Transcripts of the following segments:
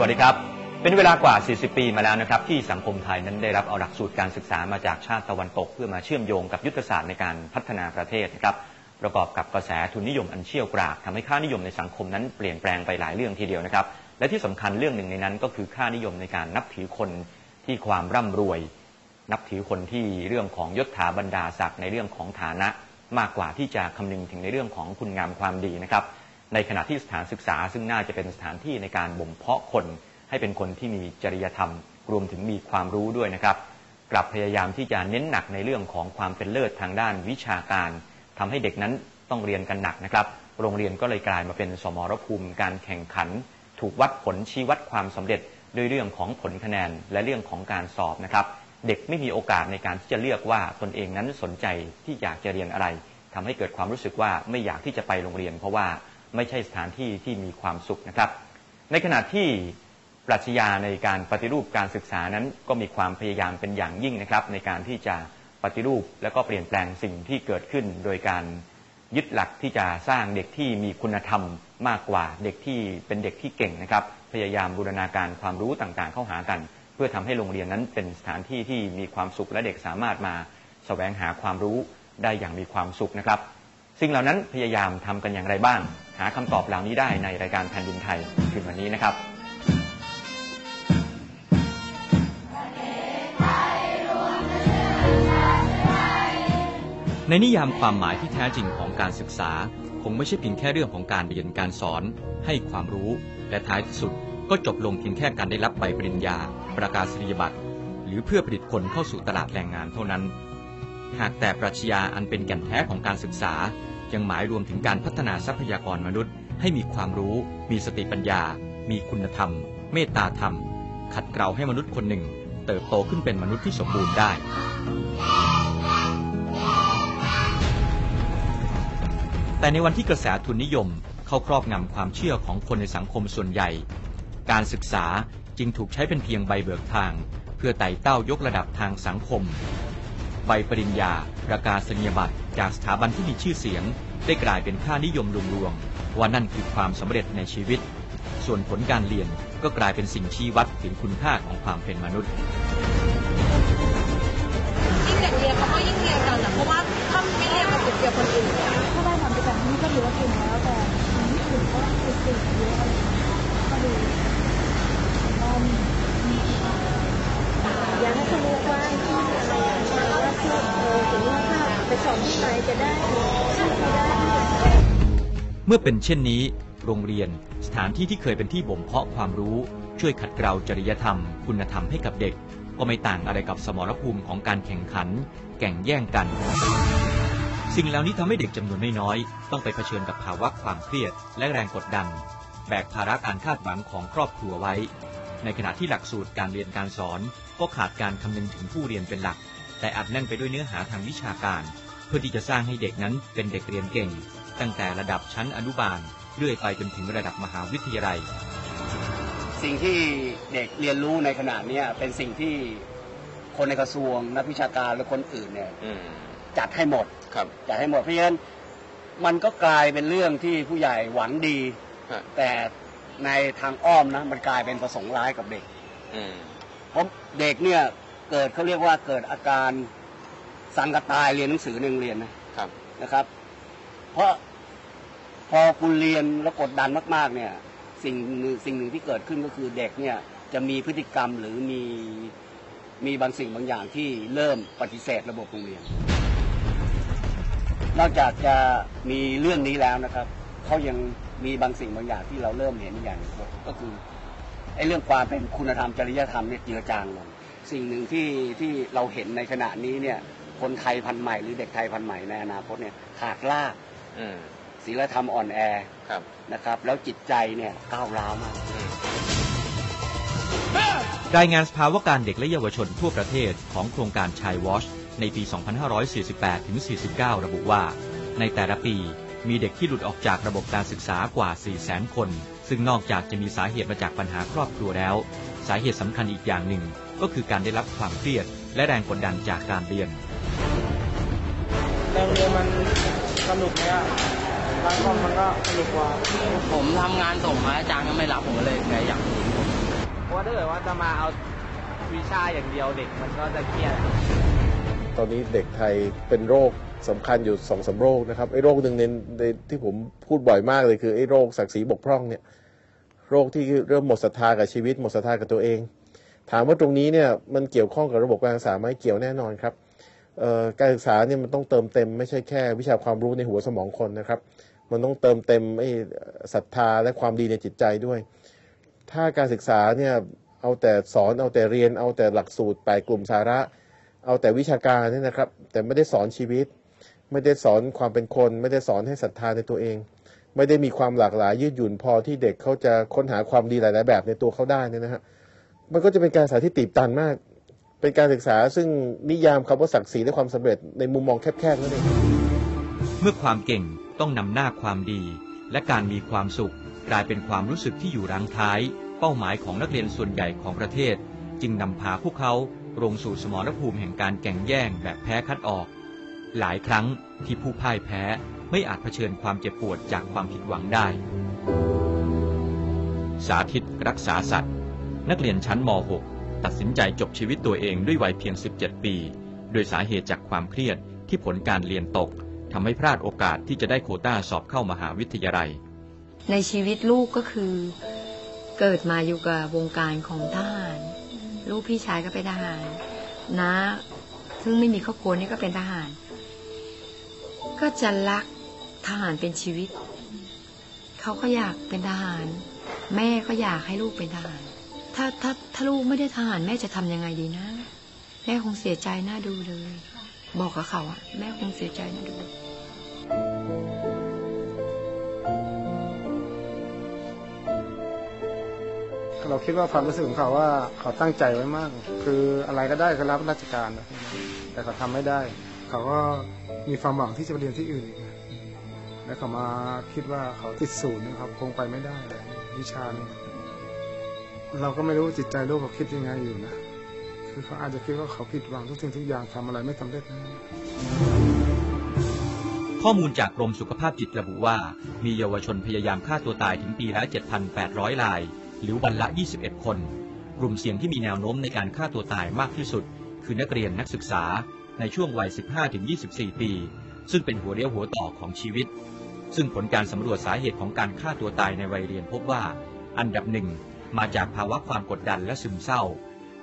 วัสดีครับ เป็นเวลากว่า 40 ปีมาแล้วนะครับที่สังคมไทยนั้นได้รับเอาหลักสูตรการศึกษามาจากชาติตะวันตก เพื่อมาเชื่อมโยงกับยุทธศาสตร์ในการพัฒนาประเทศนะครับประกอบกับกระแสทุนนิยมอันเชี่ยวกรากทำให้ค่านิยมในสังคมนั้นเปลี่ยนแปลงไปหลายเรื่องทีเดียวนะครับและที่สำคัญเรื่องหนึ่งในนั้นก็คือค่านิยมในการนับถือคนที่ความร่ำรวย นับถือคนที่เรื่องของยศถาบรรดาศักดิ์ในเรื่องของฐานะ มากกว่าที่จะคำนึงถึงในเรื่องของคุณงามความดีนะครับ ในขณะที่สถานศึกษา ซึ่งน่าจะเป็นสถานที่ในการบ่มเพาะคนให้เป็นคนที่มีจริยธรรม รวมถึงมีความรู้ด้วยนะครับ กลับพยายามที่จะเน้นหนักในเรื่องของความเป็นเลิศทางด้านวิชาการทำให้เด็กนั้นต้องเรียนกันหนักนะครับ โรงเรียนก็เลยกลายมาเป็นสมรภูมิการแข่งขัน ถูกวัดผลชี้วัดความสำเร็จด้วยเรื่องของผลคะแนนและเรื่องของการสอบนะครับ เด็กไม่มีโอกาสในการที่จะเลือกว่าตนเองนั้นสนใจที่อยากจะเรียนอะไรทำให้เกิดความรู้สึกว่าไม่อยากที่จะไปโรงเรียน เพราะว่า ไม่ใช่สถานที่ที่มีความสุขนะครับ ในขณะที่ปรัชญาในการปฏิรูปการศึกษานั้นก็มีความพยายามเป็นอย่างยิ่งนะครับ ในการที่จะปฏิรูปและก็เปลี่ยนแปลงสิ่งที่เกิดขึ้น โดยการยึดหลักที่จะสร้างเด็กที่มีคุณธรรมมากกว่าเด็กที่เป็นเด็กที่เก่งนะครับ พยายามบูรณาการความรู้ต่างๆ เข้าหากัน เพื่อทำให้โรงเรียนนั้นเป็นสถานที่ที่มีความสุขและเด็กสามารถมาแสวงหาความรู้ได้อย่างมีความสุขนะครับ สิ่งเหล่านั้นพยายามทำกันอย่างไรบ้าง หาคำตอบเหล่านี้ได้ในรายการแผ่นดินไทยคืนวันนี้นะครับในนิยามความหมายที่แท้จริงของการศึกษา คงไม่ใช่เพียงแค่เรื่องของการเรียนการสอน ให้ความรู้ และท้ายที่สุด ก็จบลงเพียงแค่การได้รับใบปริญญา ประกาศนียบัตร หรือเพื่อผลิตคนเข้าสู่ตลาดแรงงานเท่านั้น หากแต่ปรัชญาอันเป็นแก่นแท้ของการศึกษา ยังหมายรวมถึงการพัฒนาทรัพยากรมนุษย์ ให้มีความรู้ มีสติปัญญา มีคุณธรรม เมตตาธรรม ขัดเกลาให้มนุษย์คนหนึ่ง เติบโตขึ้นเป็นมนุษย์ที่สมบูรณ์ได้แต่ในวันที่กระแสทุนนิยมเข้าครอบงำความเชื่อของคนในสังคมส่วนใหญ่ การศึกษาจึงถูกใช้เป็นเพียงใบเบิกทาง เพื่อไต่เต้ายกระดับทางสังคม ใบปริญญา ประกาศนียบัตร จากสถาบันที่มีชื่อเสียง ได้กลายเป็นค่านิยมลวงๆว่านั่นคือความสำเร็จในชีวิต ส่วนผลการเรียนก็กลายเป็นสิ่งชี้วัดถึงคุณค่าของความเป็นมนุษย์ยิ่งเด็กเรียนเขาก็ยิ่งเรียนกันนะเพราะว่าถ้าไม่เรียนมันจะเปรียบคนอื่นอะถ้าไมื่อเป็นเช่นนี้ โรงเรียนสถานที่ที่เคยเป็นที่บ่มเพาะความรู้ ช่วยขัดเกลาจริยธรรม คุณธรรมให้กับเด็ก ก็ไม่ต่างอะไรกับสมรภูมิของการแข่งขันแก่งแย่งกัน สิ่งเหล่านี้ทำให้เด็กจำนวนไม่น้อย ต้องไปเผชิญกับภาวะความเครียดและแรงกดดัน แบกภาระการคาดหวังของครอบครัวไว้ ในขณะที่หลักสูตรการเรียนการสอน ก็ขาดการคำนึงถึงผู้เรียนเป็นหลัก แต่อัดแน่นไปด้วยเนื้อหาทางวิชาการ เพื่อที่จะสร้างให้เด็กนั้นเป็นเด็กเรียนเก่ง ตั้งแต่ระดับชั้นอนุบาลเรื่อยไปจนถึงระดับมหาวิทยาลัย สิ่งที่เด็กเรียนรู้ในขณะเนี้ยเป็นสิ่งที่คนในกระทรวงนักวิชาการและคนอื่นเนี่ยอืมจัดให้หมดครับจัดให้หมดเพราะฉะนั้นมันก็กลายเป็นเรื่องที่ผู้ใหญ่หวังดีฮะแต่ในทางอ้อมนะมันกลายเป็นประสงค์ร้ายกับเด็กอืมเพราะเด็กเนี่ยเกิดเขาเรียกว่าเกิดอาการสังกตายเรียนหนังสือในโรงเรียนนะครับนะครับ เพราะ พอคุณเรียนแล้วกดดันมากๆเนี่ยสิ่งหนึ่งสิ่งหนึ่งที่เกิดขึ้นก็คือเด็กเนี่ยจะมีพฤติกรรมหรือมีมีบางสิ่งบางอย่างที่เริ่มปฏิเสธระบบโรงเรียน นอกจากจะมีเรื่องนี้แล้วนะครับเขายังมีบางสิ่งบางอย่างที่เราเริ่มเห็นอย่างหนึ่งก็คือไอ้เรื่องความเป็นคุณธรรมจริยธรรมเนี่ยเจือจางลง สิ่งหนึ่งที่ที่เราเห็นในขณะนี้เนี่ย คนไทยพันใหม่หรือเด็กไทยพันใหม่ในอนาคตเนี่ยขาดลากอื ศีลธรรมอ่อนแอครับนะครับ แล้วจิตใจเนี่ยก้าวร้าวมากอืมรายงานสภาวะการเด็กและเยาวชนทั่วประเทศของโครงการชายวอชในปี 2548ถึง49 ระบุว่า ในแต่ละปีมีเด็กที่หลุดออกจากระบบการศึกษากว่า 400,000 คน ซึ่งนอกจากจะมีสาเหตุมาจากปัญหาครอบครัวแล้ว สาเหตุสำคัญอีกอย่างหนึ่ง ก็คือการได้รับความเครียด และแรงกดดันจากการเรียนแรงเรียนมันสนุกไหมอะ บางคนมันก็สนุกกว่าผมทำงานส่งมาอาจารย์ก็ไม่รับผมก็เลยแค่อยากหนีผมว่าถ้าเกิดว่าจะมาเอาวิชาอย่างเดียวเด็กมันก็จะเครียดตอนนี้เด็กไทยเป็นโรคสำคัญอยู่สองสามโรคนะครับไอ้โรคหนึ่งในในที่ผมพูดบ่อยมากเลยคือไอ้โรคศักดิ์ศรีบกพร่องเนี่ยโรคที่เริ่มหมดศรัทธากับชีวิตหมดศรัทธากับตัวเอง ถามว่าตรงนี้เนี่ยมันเกี่ยวข้องกับระบบการศึกษาไหมเกี่ยวแน่นอนครับการศึกษาเนี่ยมันต้องเติมเต็มไม่ใช่แค่วิชาความรู้ในหัวสมองคนนะครับ มันต้องเติมเต็มไอ้ศรัทธาและความดีในจิตใจด้วย ถ้าการศึกษาเนี่ยเอาแต่สอนเอาแต่เรียนเอาแต่หลักสูตรแปกลุ่มสาระ เอาแต่วิชาการเนี่ยนะครับ แต่ไม่ได้สอนชีวิต ไม่ได้สอนความเป็นคน ไม่ได้สอนให้ศรัทธาในตัวเอง ไม่ได้มีความหลากหลายยืดหยุ่นพอที่เด็กเขาจะค้นหาความดีหลาย ๆ แบบในตัวเขาได้เนี่ยนะฮะมันก็จะเป็นการศึกษาที่ตีบตันมาก เป็นการศึกษาซึ่งนิยามคำว่าศักดิ์ศรีและความสำเร็จในมุมมองแคบๆนั่นเองเมื่อความเก่ง ต้องนำหน้าความดี และการมีความสุข กลายเป็นความรู้สึกที่อยู่รังท้าย เป้าหมายของนักเรียนส่วนใหญ่ของประเทศ จึงนำพาพวกเขาลงสู่สมรภูมิแห่งการแข่งแย่งแบบแพ้คัดออก หลายครั้งที่ผู้พ่ายแพ้ไม่อาจเผชิญความเจ็บปวดจากความผิดหวังได้ สาธิตรักษาสัตว์ นักเรียนชั้นม .6 ตัดสินใจจบชีวิตตัวเองด้วยวัยเพียง 17 ปี โดยสาเหตุจากความเครียดที่ผลการเรียนตก ทำให้พลาดโอกาสที่จะได้โคต้าสอบเข้ามหาวิทยาลัย ในชีวิตลูกก็คือ เกิดมาอยู่กับวงการของทหาร ลูกพี่ชายก็เป็นทหารนะซึ่งไม่มีครอบครัวนี่ก็เป็นทหาร ก็จะรักทหารเป็นชีวิต เขาก็อยากเป็นทหาร แม่ก็อยากให้ลูกเป็นทหาร ถ้าถ้าถ้าลูกไม่ได้ทหารแม่จะทำยังไงดีนะ แม่คงเสียใจน่าดูเลย บอกกับเขาอะแม่คงเสียใจน่าดูเราคิดว่าความรู้สึกของเขาว่าเขาตั้งใจไว้มาก คืออะไรก็ได้เขารับราชการนะแต่เขาทำไม่ได้ เขาก็มีความหวังที่จะไปเรียนที่อื่นอีกนะแล้วเขามาคิดว่าเขาติดศูนย์นะครับคงไปไม่ได้เลยวิชานี้เราก็ไม่รู้จิตใจลูกเขาคิดยังไงอยู่นะ คือเขาอาจจะคิดว่าเขาผิดหวังทุกสิ่งทุกอย่างทำอะไรไม่สำเร็จนะข้อมูลจากกรมสุขภาพจิตระบุว่า มีเยาวชนพยายามฆ่าตัวตายถึงปีละ7,800ราย หรือวันละ 21 คน กลุ่มเสี่ยงที่มีแนวโน้มในการฆ่าตัวตายมากที่สุด คือนักเรียนนักศึกษาในช่วงวัย 15-24 ปี ซึ่งเป็นหัวเรียวหัวต่อของชีวิต ซึ่งผลการสำรวจสาเหตุของการฆ่าตัวตายในวัยเรียนพบว่า อันดับหนึ่งมาจากภาวะความกดดันและซึมเศร้า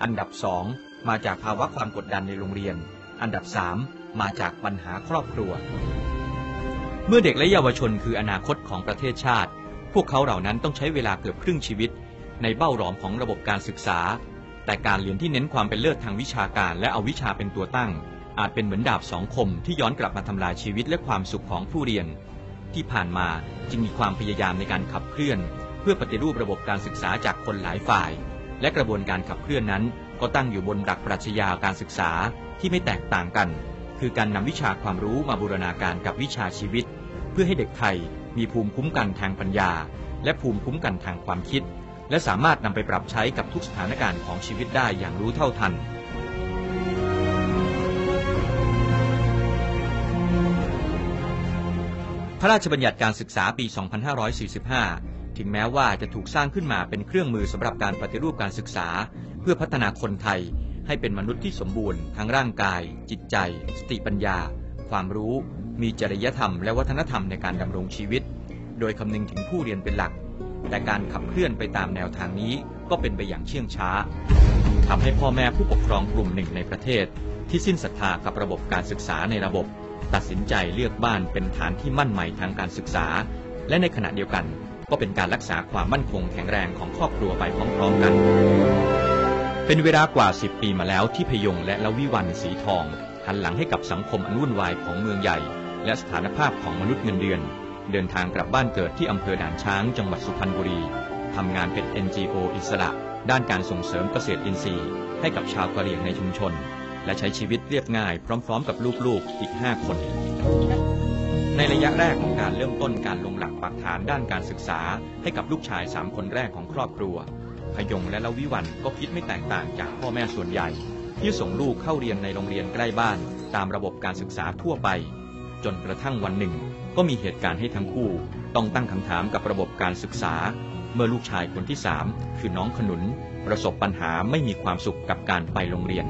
อันดับสองมาจากภาวะความกดดันในโรงเรียน อันดับสามมาจากปัญหาครอบครัว เมื่อเด็กและเยาวชนคืออนาคตของประเทศชาติ พวกเขาเหล่านั้นต้องใช้เวลาเกือบครึ่งชีวิต ในเบ้าหลอมของระบบการศึกษา แต่การเรียนที่เน้นความเป็นเลิศทางวิชาการ และเอาวิชาเป็นตัวตั้ง อาจเป็นเหมือนดาบสองคมที่ย้อนกลับมาทำลายชีวิตและความสุขของผู้เรียน ที่ผ่านมาจึงมีความพยายามในการขับเคลื่อน เพื่อปฏิรูประบบการศึกษาจากคนหลายฝ่าย และกระบวนการขับเคลื่อนนั้น ก็ตั้งอยู่บนหลักปรัชญาการศึกษาที่ไม่แตกต่างกัน คือการนำวิชาความรู้มาบูรณาการกับวิชาชีวิต เพื่อให้เด็กไทยมีภูมิคุ้มกันทางปัญญา และภูมิคุ้มกันทางความคิด และสามารถนำไปปรับใช้กับทุกสถานการณ์ของชีวิตได้อย่างรู้เท่าทันพระราชบัญญัติการศึกษาปี 2545 ถึงแม้ว่าจะถูกสร้างขึ้นมาเป็นเครื่องมือสำหรับการปฏิรูปการศึกษา เพื่อพัฒนาคนไทยให้เป็นมนุษย์ที่สมบูรณ์ทั้งร่างกาย จิตใจ สติปัญญา ความรู้ มีจริยธรรมและวัฒนธรรมในการดำรงชีวิต โดยคำนึงถึงผู้เรียนเป็นหลัก แต่การขับเคลื่อนไปตามแนวทางนี้ก็เป็นไปอย่างเชื่องช้าทำให้พ่อแม่ผู้ปกครองกลุ่มหนึ่งในประเทศ ที่สิ้นศรัทธากับระบบการศึกษาในระบบ ตัดสินใจเลือกบ้านเป็นฐานที่มั่นใหม่ทางการศึกษา และในขณะเดียวกัน ก็เป็นการรักษาความมั่นคงแข็งแรงของครอบครัวไปพร้อมๆกัน เป็นเวลากว่า 10 ปีมาแล้วที่พยงและละวิวันสีทอง หันหลังให้กับสังคมอันวุ่นวายของเมืองใหญ่ และสถานภาพของมนุษย์เงินเดือน เดินทางกลับบ้านเกิดที่อำเภอด่านช้างจังหวัดสุพรรณบุรีทำงานเป็น NGO อิสระ ด้านการส่งเสริมเกษตรอินทรีย์ ให้กับชาวกะเหรี่ยงในชุมชน และใช้ชีวิตเรียบง่ายพร้อม ๆ กับลูกๆอีก 5 คน ในระยะแรกของการเริ่มต้นการลงหลักปักฐานด้านการศึกษา ให้กับลูกชาย 3 คนแรกของครอบครัว พยงและละวิวันก็คิดไม่แตกต่างจากพ่อแม่ส่วนใหญ่ ที่ส่งลูกเข้าเรียนในโรงเรียนใกล้บ้าน ตามระบบการศึกษาทั่วไป จนกระทั่งวันหนึ่ง ก็มีเหตุการณ์ให้ทั้งคู่ ต้องตั้งคำถามกับระบบการศึกษา เมื่อลูกชายคนที่สามคือน้องขนุน ประสบปัญหาไม่มีความสุขกับการไปโรงเรียน